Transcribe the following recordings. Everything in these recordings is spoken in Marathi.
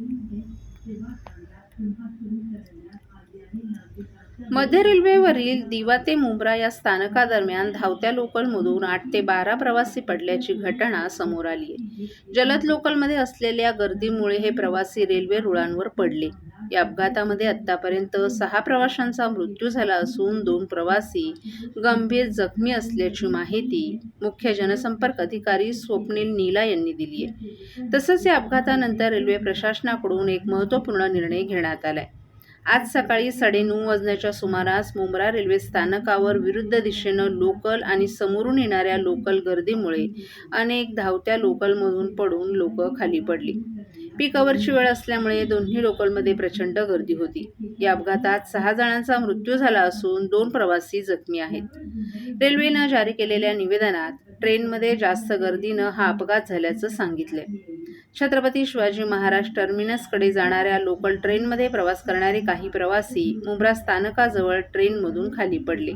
म्हणजे सेवा करण्यात किंवा सुरू करण्यात मध्य रेल्वेवरील दिवा ते मुंब्रा या स्थानकादरम्यान धावत्या लोकलमधून आठ ते बारा प्रवासी पडल्याची घटना समोर आली आहे. जलद लोकलमध्ये असलेल्या गर्दीमुळे हे प्रवासी रेल्वे रुळांवर पडले. या अपघातामध्ये आत्तापर्यंत सहा प्रवाशांचा मृत्यू झाला असून दोन प्रवासी गंभीर जखमी असल्याची माहिती मुख्य जनसंपर्क अधिकारी स्वप्नील नीला यांनी दिली आहे. तसंच या अपघातानंतर रेल्वे प्रशासनाकडून एक महत्त्वपूर्ण निर्णय घेण्यात आलाय. आज सकाळी साडेनऊ वाजण्याच्या सुमारास मुंब्रा रेल्वे स्थानकावर विरुद्ध दिशेनं लोकल आणि समोरून येणाऱ्या लोकल गर्दीमुळे अनेक धावत्या लोकलमधून पडून लोक खाली पडली. पीक अवरची वेळ असल्यामुळे दोन्ही लोकलमध्ये प्रचंड गर्दी होती. या अपघातात सहा जणांचा मृत्यू झाला असून दोन प्रवासी जखमी आहेत. रेल्वेनं जारी केलेल्या निवेदनात ट्रेनमध्ये जास्त गर्दीनं हा अपघात झाल्याचं सांगितलंय. छत्रपती शिवाजी महाराज टर्मिनसकडे जाणाऱ्या लोकल ट्रेनमध्ये प्रवास करणारे काही प्रवासी मुंब्रा स्थानकाजवळ ट्रेनमधून खाली पडले.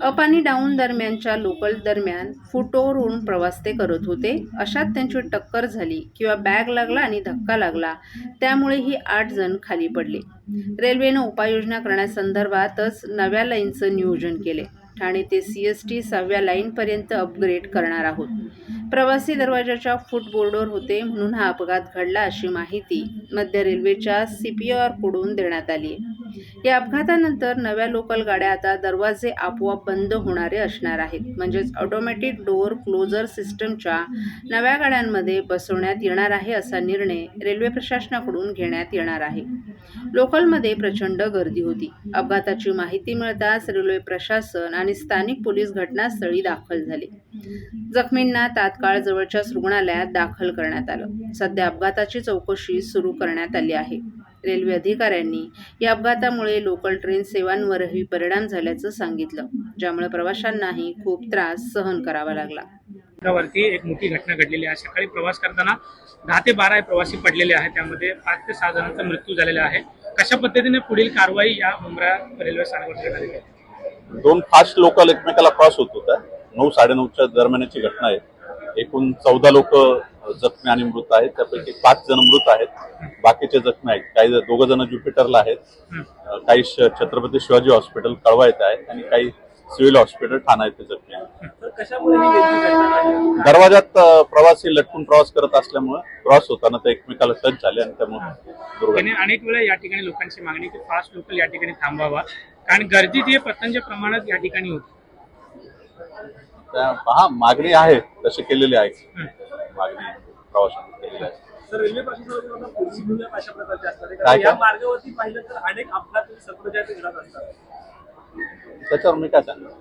अप आणि डाऊन दरम्यानच्या लोकल दरम्यान फुटोरून प्रवास ते करत होते. अशात त्यांची टक्कर झाली किंवा बॅग लागला आणि धक्का लागला त्यामुळे ही आठ जण खाली पडले. रेल्वेनं उपाययोजना करण्यासंदर्भातच नव्या लाईनचं नियोजन केले ठाणे ते सी एस टी सहाव्या लाईनपर्यंत अपग्रेड करणार आहोत. प्रवासी दरवाजाच्या फुटबोर्डवर होते म्हणून हा अपघात घडला अशी माहिती मध्य रेल्वेच्या सी पी कडून देण्यात आली. आहे या अपघातानंतर नव्या लोकल गाड्या आता दरवाजे आपोआप बंद होणारे असणार आहेत. म्हणजेच ऑटोमॅटिक डोअर क्लोजर सिस्टमच्या नव्या गाड्यांमध्ये बसवण्यात येणार आहे असा निर्णय रेल्वे प्रशासनाकडून घेण्यात येणार आहे. लोकलमध्ये प्रचंड गर्दी होती. अपघाताची माहिती मिळताच रेल्वे प्रशासन आणि स्थानिक पोलीस घटनास्थळी दाखल झाले. जखमींना तात्काळ जवळच्याच रुग्णालयात दाखल करण्यात आलं. सध्या अपघाताची चौकशी सुरू करण्यात आली आहे. रेल्वे अधिकाऱ्यांनी या अपघातामुळे लोकल ट्रेन सेवांवरही परिणाम झाल्याचं सांगितलं ज्यामुळे प्रवाशांनाही खूप त्रास सहन करावा लागला. वरती एक मोठी घटना घडलेली आहे. सकाळी प्रवास करताना दहा ते बारा प्रवासी पडलेले आहेत. त्यामध्ये पाच ते सहा जणांचा मृत्यू झालेला आहे. कशा पद्धतीने पुढील कारवाई या मुंब्रा रेल्वे स्थानकावर करण्यात आहे दोन फास्ट लोकल एकमेकाला क्रॉस होत होत्या नऊ साडेनऊच्या दरम्यानची घटना आहे. एकूण चौदा लोक जखमी आणि मृत आहेत. त्यापैकी पाच जण मृत आहेत. बाकीचे जखमी आहेत. काही दोघ जण ज्युपिटरला आहेत. काही छत्रपती शिवाजी हॉस्पिटल कळवा येथे आहेत आणि काही सिव्हिल हॉस्पिटल ठाणा येथे जखमी आहेत दरवाजात प्रवासी लटकून प्रवास करत असल्यामुळे क्रॉस होताना ते एकमेकाला टच झाले आणि त्यामुळे अनेक वेळा या ठिकाणी लोकांची मागणी की फास्ट लोकल या ठिकाणी थांबावा. कारण गर्दी जी आहे प्रचंड प्रमाणात या ठिकाणी होती. हा मागणी आहे तशी केलेली आहे. मागणी प्रवाशांनी केलेली आहे. रेल्वे प्रशासनाकडून पोलिसी भूमिका अशा प्रकारची असणार आहे काय कारण या काय? मार्गावरती पाहिलं तर अनेक अपघात सत्प्रजात घडत असतात. त्याच्यावर मी काय सांगणार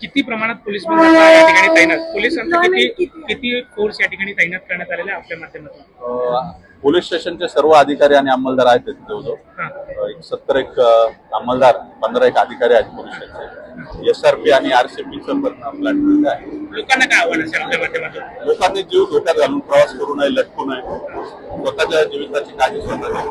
किती प्रमाणात पोलीस बंद आता या ठिकाणी? तैनात पोलिसांचा किती किती फोर्स या ठिकाणी तैनात करण्यात आलेला आहे आपल्या माध्यमातून? अं, पोलीस स्टेशनचे सर्व अधिकारी आणि अंमलदार आहेत तिथे जवळजवळ. हा. अं, एक सत्तर एक अं, अंमलदार पंधरा एक अधिकारी आहेत पोलीस स्टेशनचे. एस आर पी आणि आर सी पीचं पण प्लॅटफॉर्म आहे. लोकांना काय आव्हान असेल आपल्या माध्यमातून? लोकांनी जीव धोक्यात घालून प्रवास करू नये लटकू नये. स्वतःच्या जीविताची काळजी स्वतः.